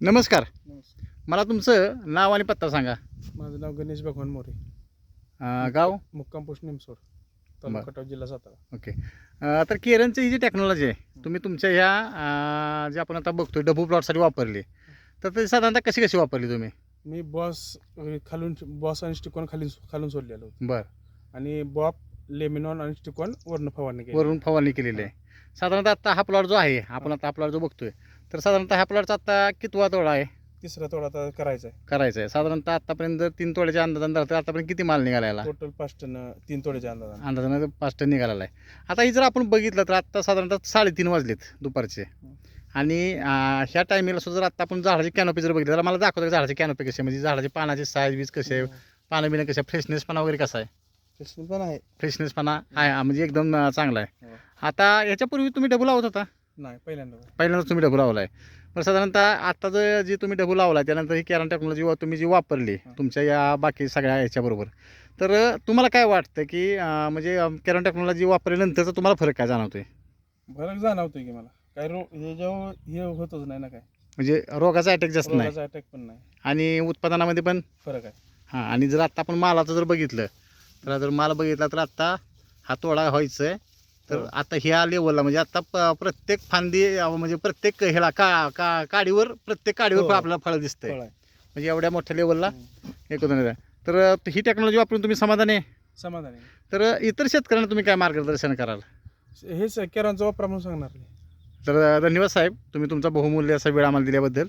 नमस्कार. मला तुमचं नाव आणि पत्ता सांगा. माझं नाव गणेश भगवान मोरे. अं, गाव? मुक्काम पोस्ट निमसोड. तालुका जिल्हा सातारा. ओके. अं, तर केरनची ही जी टेक्नॉलॉजी आहे तुम्ही तुमच्या ह्या अं, जे आपण आता बघतोय डबू प्लॉटसाठी वापरली तर ते साधारणतः कशी कशी वापरली तुम्ही? मी बॉस अ, खालून बॉस आणि स्टिकॉन खाली खालून सोडलेलो होतो. बरं. आणि बॉप लेमिनॉन आणि स्टिकॉन वर्ण फवारणी केली. वरून फवारणी केलेली आहे. साधारणतः आता हा प्लॉट जो आहे आपण आता हा प्लॉट जो बघतोय तर साधारणतः ह्या प्लॉटचा आता कितवा तोडा आहे? तिसरा तोडा आता करायचा आहे करायचा आहे साधारणतः आतापर्यंत जर तीन तोड्याच्या अंदाजानं धरलं तर आतापर्यंत किती माल निघाला याला टोटल पाच टन तीन तोड्याच्या अंदाजाने. अंदाजानं पाच टन निघालेला आहे. आता ही जर आपण बघितलं तर आत्ता साधारणतः साडेतीन वाजलेत दुपारचे. आणि अं, ह्या टायमिंगला सुद्धा जर आत्ता आपण झाडाची कॅनोपी जर बघितली तर मला दाखवतो की झाडाची कॅनोपी कशी आहे? म्हणजे झाडाची पानाची साईज बीज कशी आहे? पानं बिनं कशी आहे? फ्रेशनेसपणा वगैरे कसा आहे? तसं पण आहे. फ्रेशनेसपणा आहे. हा, म्हणजे एकदम अं, चांगला आहे. हो. आता याच्यापूर्वी तुम्ही डबू लावत होता. नाही पहिल्यांदा पहिल्यांदाच तुम्ही डबू लावला आहे पण साधारणतः आता जो जी तुम्ही डबू लावला त्यानंतर ही कॅरन टेक्नॉलॉजी तुम्ही जी वापरली तुमच्या या बाकी सगळ्या याच्याबरोबर तर तुम्हाला काय वाटतं की अं, म्हणजे कॅरन टेक्नॉलॉजी वापरल्यानंतरचा तुम्हाला फरक काय जाणवतोय? फरक जाणवतोय की मला. काय रो हे जेव्हा हे होतच नाही ना काय? म्हणजे रोगाचा अटॅक जास्त नाही. रोगाचा अटॅक पण नाही. आणि उत्पादनामध्ये पण? फरक आहे. हां आणि जर आत्ता आपण मालाचं जर बघितलं तर जर माल बघितला तर आत्ता हा तोडा व्हायचा आहे तर हो. आता ह्या लेवलला म्हणजे आता प- प्रत्येक फांदी अं, म्हणजे प्रत्येक ह्याला का का काडीवर प्रत्येक काडीवर हो. आपल्याला फळ दिसतंय. फळ आहे. म्हणजे एवढ्या मोठ्या लेवलला आहे. तर अं, ही टेक्नॉलॉजी वापरून तुम्ही समाधानी आहे? समाधान आहे. तर अं, इतर शेतकऱ्यांना तुम्ही काय मार्गदर्शन कराल? हेच केरांचा वापर म्हणून सांगणार तर अं, धन्यवाद साहेब. तुम्ही तुमचा बहुमूल्य असा वेळ आम्हाला दिल्याबद्दल.